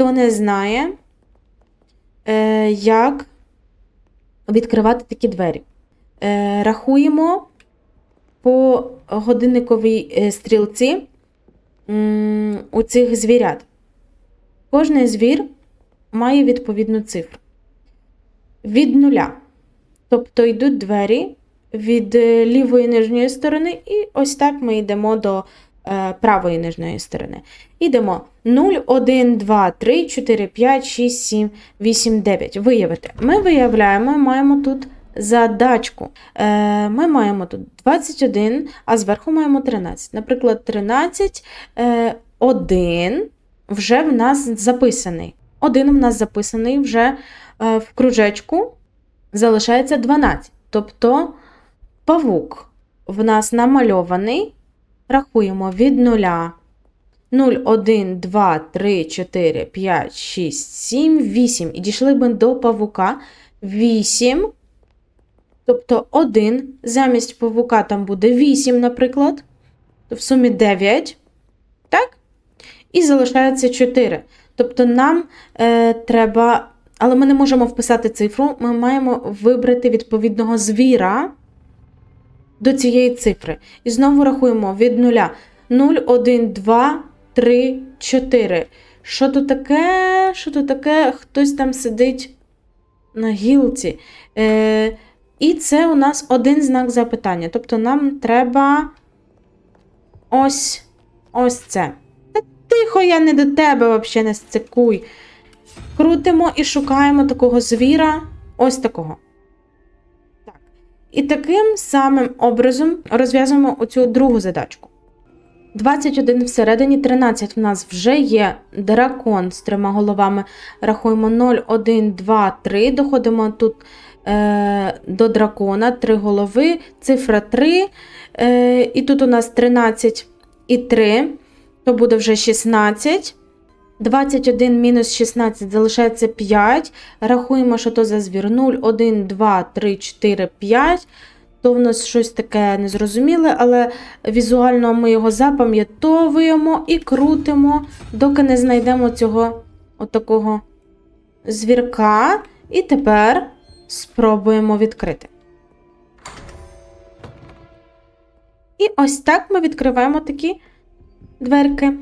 хто не знає, е, як відкривати такі двері. Е, рахуємо по годинниковій е, стрілці у цих звірят. Кожний звір має відповідну цифру. Від нуля. Тобто йдуть двері від лівої нижньої сторони, і ось так ми йдемо до правої нижньої сторони. Йдемо 0, 1, 2, 3, 4, 5, 6, 7, 8, 9. Виявити. Ми виявляємо, маємо тут задачку. Е, ми маємо тут 21, а зверху маємо 13. Наприклад, 13, е, 1 вже в нас записаний. Один в нас записаний вже е, в кружечку, залишається 12. Тобто павук в нас намальований. Рахуємо від 0. 0, 1, 2, 3, 4, 5, 6, 7, 8. І дійшли ми до павука 8. Тобто 1. Замість павука там буде 8, наприклад. То в сумі 9. Так? І залишається 4. Тобто нам е, треба. Але ми не можемо вписати цифру, ми маємо вибрати відповідного звіра до цієї цифри. І знову рахуємо від 0. 0, 1, 2, 3, 4. Що то таке? Що то таке? Хтось там сидить на гілці. Е, і це у нас один знак запитання. Тобто нам треба ось ось це. Та тихо, я не до тебе взагалі не сцикуй. Крутимо і шукаємо такого звіра, ось такого. І таким самим образом розв'язуємо оцю другу задачку. 21 всередині, 13 в нас вже є дракон з трьома головами. Рахуємо 0, 1, 2, 3. Доходимо тут е, до дракона, 3 голови, цифра 3. Е, і тут у нас 13 і 3, то буде вже 16. 21 мінус 16 залишається 5. Рахуємо, що то за звір. 0, 1, 2, 3, 4, 5. То в нас щось таке незрозуміле, але візуально ми його запам'ятовуємо і крутимо, доки не знайдемо цього отакого звірка. І тепер спробуємо відкрити. І ось так ми відкриваємо такі дверки.